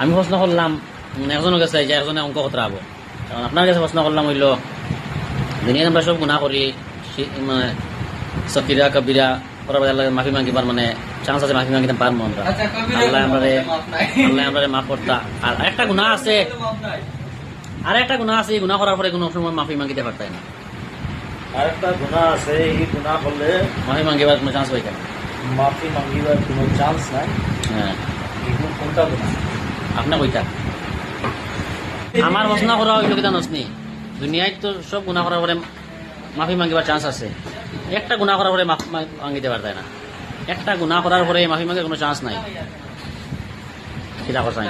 আমি প্রশ্ন করলাম একজনের কাছে যে একজনে অঙ্ক কত হব। কারণ আপনার কাছে প্রশ্ন করলাম হইল দুনিয়াতে আমরা সব গুণা করি মানে সকিরা কবিরা মাফি মাগিবার মানে চান্স আছে মাফি মাগিতে পারব আমরা আল্লাহ আমরা আল্লাহ আমরা মাফ করতা আর একটা গুণা আছে। আর একটা গুণা আছে এই গুণা করার পরে কোনো সময় মাফি মাগিতে পারতাই না। আরেকটা গুণা আছে এই গুণা করলে মাফি মাগিবার কোনো চান্স হইতে না মাফি মাঙ্গিবার কোনো চান্স নাই। হ্যাঁ কোনটা গুণা? আপনি কইতা আমার প্রশ্ন করা হইল কিতা নসনি দুনিয়ায় তো সব গুণা করার পরে মাফি মাগিবার চান্স আছে। একটা গুণা করার পরে মাফ মা- মাগিতে পারতাই না। একটা গুণা করার পরে মাফি মাগির কোনো চান্স নাই। কিতা কথা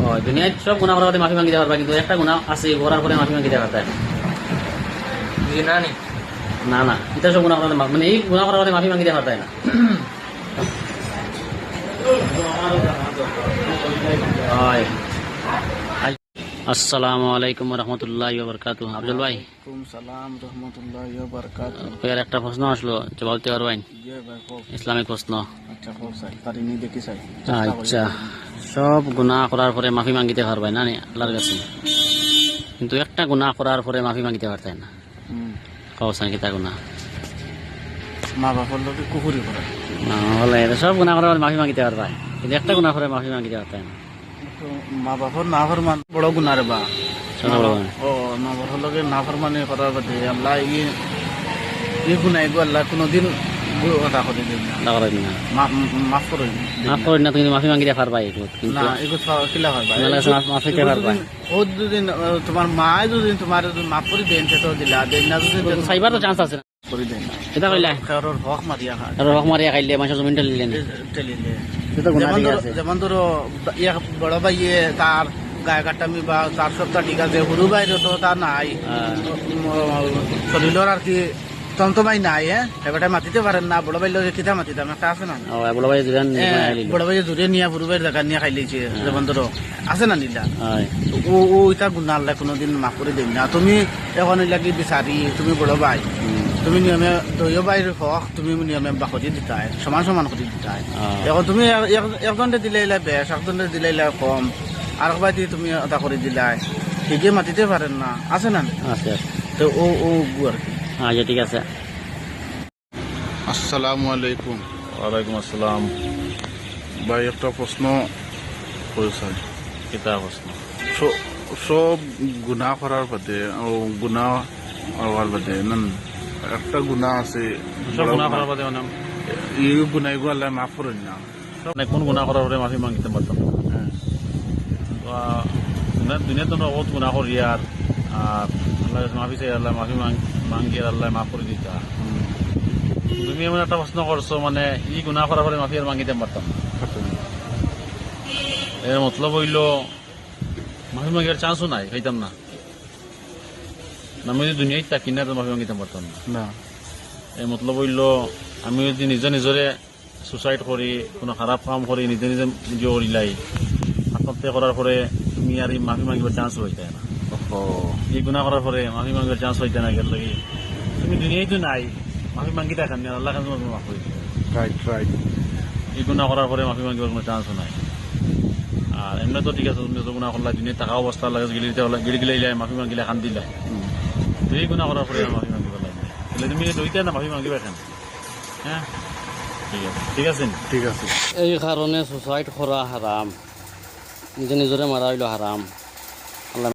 ও দুনিয়ায় সব গুণা করার পরে মাফি মাগিতে পারবা কিন্তু একটা গুণা আছে করার পরে মাফি মাগিতে পারতাই না। না না? এটা সব গুণা করার মানে এই গুণা করার পরে মাফি মাগিতে পারতাই না। হয়। আসসালামু আলাইকুম রহমতুল্লাহ বরকাত আফজল ভাই। ওয়ালাইকুম সালাম রহমতুল্লাহ বারকাত এর একটা প্রশ্ন আসলো জবাব দিতে পারবেন? ইয়ে ইসলামিক প্রশ্ন। আচ্ছা আচ্ছা। সব গুনাহ করার পরে মাফি মাগিতে পারবেন না আল্লাহর কাছে। কিন্তু একটা গুনাহ করার পরে মাফি মাগিতে পারতেন না। কিতা গুনাহ? মা বাবার লোকে কুকুরি করে। না হলে সব গুনাহ করার মাফি মাগিতে পারবেন কিন্তু একটা গুনাহ করে মাফি মাগিতে পারতেন না। মা বাবার না ফরমান বড় গুণা রে বা। ও মা বাবার লোকে না ফরমানি করার বাদে আল্লাহ ই ই গুণা এগো আল্লাহ কোনোদিন কথা করে দিন না। আল্লাহ করে মাফ করে মাফ করি না তুমি মাফি পারবা এগুলো কিন্তু না কিলা মাফ- পারবা। ও দুদিন তোমার মা দুদিন তোমার যদি মাফ করে দেন সেটাও দিলা। দেন না যদি সাইবার তো চান্স আছে না। করে দেন এটা কইলা খেয়ারর হক মারিয়া রক মারিয়া খাইলে মানুষের লিলেন টেলিলে আছে। যেমন ধরো ইয়া বড় ভাইয়ে তার গায়ে কাটামি বা তার সবটা ঠিক আছে সরু বাইরে তো তার নাই। হ্যাঁ। শরীরের আর কি তন্তমাই নাই হ্যাঁ। এবারটা মাতিতে পারেন না বড় ভাই লোকে কিতা মাতিতাম একটা আছে না। বড় ভাই জুরান এ, বড় ভাই জুড়ে নিয়ে বুড়ো ভাইয়ের জায়গা নিয়ে খাইলেছে যেমন ধরো আছে না নিলা? হয়। ও ও এটা গুণা আল্লাহ কোনোদিন মাফ করে দেন না। তুমি এখন লাগি বিচারি তুমি বড় ভাই। তুমি নিয়মে দৈয় বাইর হক তুমি নিয়মে বাকতি দিতাই সমান সমান করে দিতাই। এখন তুমি এক- এক- একজনে দিলে এলা বেশ একজনে দিলে এলা কম আর একবার দিয়ে তুমি এটা করে দিলাই। ঠিকই মাতিতে পারেন না। আছে না আছে তো ও ও গু আর কি। আচ্ছা ঠিক আছে। আসসালামু আলাইকুম। ওয়ালাইকুম আসসালাম। ভাই একটা প্রশ্ন করেছেন। কিতাব প্রশ্ন? সব গুণা করার বাদে ও গুণা হওয়ার বাদে নান একটা গুণা আছে সব গুনাহ করার বাদে মানে এই গুণা এগুলো আল্লাহ মাফ করেন না মানে কোন গুনাহ করার পরে মাফি মাগিতে পারতাম। দুনিয়া তো বহুত গুনাহ করি আর আর আল্লাহ মাফি চাই আল্লাহ মাফি মাং- মাঙ্গি আর আল্লাহ মাফ করে দিতা তুমি এমন একটা প্রশ্ন করছ মানে ই গুনাহ করার পরে মাফি আর মাগিতে পারতাম। এর মতলব হইল মাফি মাগিবার চান্সও নাই খাইতাম না না, আমি যদি দুনিয়ায় থাকি না তো মাফি মাগিতে পাৰতাম না না। এই মতলব হইল আমি যদি নিজে নিজৰে সুসাইড কৰি কোনো খাৰাপ কাম কৰি নিজে নিজে নিজে কৰিলাই আত্মহত্যা কৰাৰ পরে তুমি আর এই মাফি মাগিবার চান্স হইতে না। ও এই গুণা করার পরে মাফি মাগিবার চান্স হইতে না গেল লাগি তুমি দুনিয়ায় তো নাই মাফি মাগি দেখান না আল্লাহ কাছে মাফি মাফ করে দিবে। রাইট রাইট এই গুণা করার পরে মাফি মাগিবার কোনো চান্সও নাই। আর এমনি তো ঠিক আছে তুমি গুণা করলা দুনিয়া থাকা অবস্থা লাগে গিলি গিলি গিলাই মাফি মাগিলে খান দিলাই এই গুণা করার পরে মাফি মাগিব লাগে তাহলে তুমি দুইটা না মাফি মাগিবা এখন হ্যাঁ ঠিক আছে ঠিক আছে ঠিক আছে এই কারণে সুসাইড করা হারাম নিজে নিজরে মারা হইল হারাম